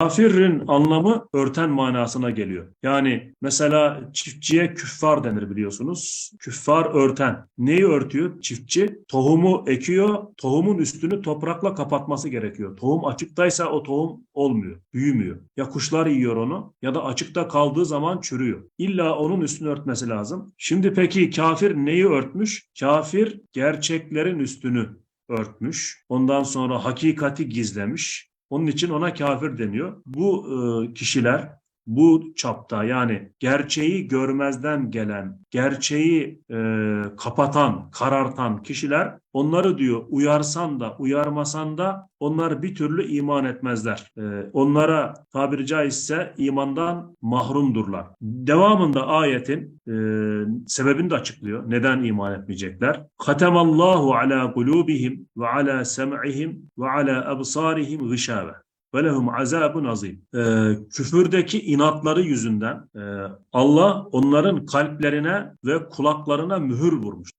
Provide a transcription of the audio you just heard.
Kafirin anlamı örten manasına geliyor. Yani mesela çiftçiye küffar denir biliyorsunuz. Küffar örten. Neyi örtüyor çiftçi? Tohumu ekiyor. Tohumun üstünü toprakla kapatması gerekiyor. Tohum açıktaysa o tohum olmuyor, büyümüyor. Ya kuşlar yiyor onu ya da açıkta kaldığı zaman çürüyor. İlla onun üstünü örtmesi lazım. Şimdi peki kafir neyi örtmüş? Kafir gerçeklerin üstünü örtmüş. Ondan sonra hakikati gizlemiş. Onun için ona kafir deniyor. Bu e, kişiler bu çapta yani gerçeği görmezden gelen, gerçeği e, kapatan, karartan kişiler onları diyor uyarsan da uyarmasan da onlar bir türlü iman etmezler. E, onlara tabiri caizse imandan mahrumdurlar. Devamında ayetin e, sebebini de açıklıyor. Neden iman etmeyecekler? Katemallahu ala kulubihim ve ala sem'ihim ve ala absarihim gışave ve lehum azabun azim. Küfürdeki inatları yüzünden e, Allah onların kalplerine ve kulaklarına mühür vurmuş.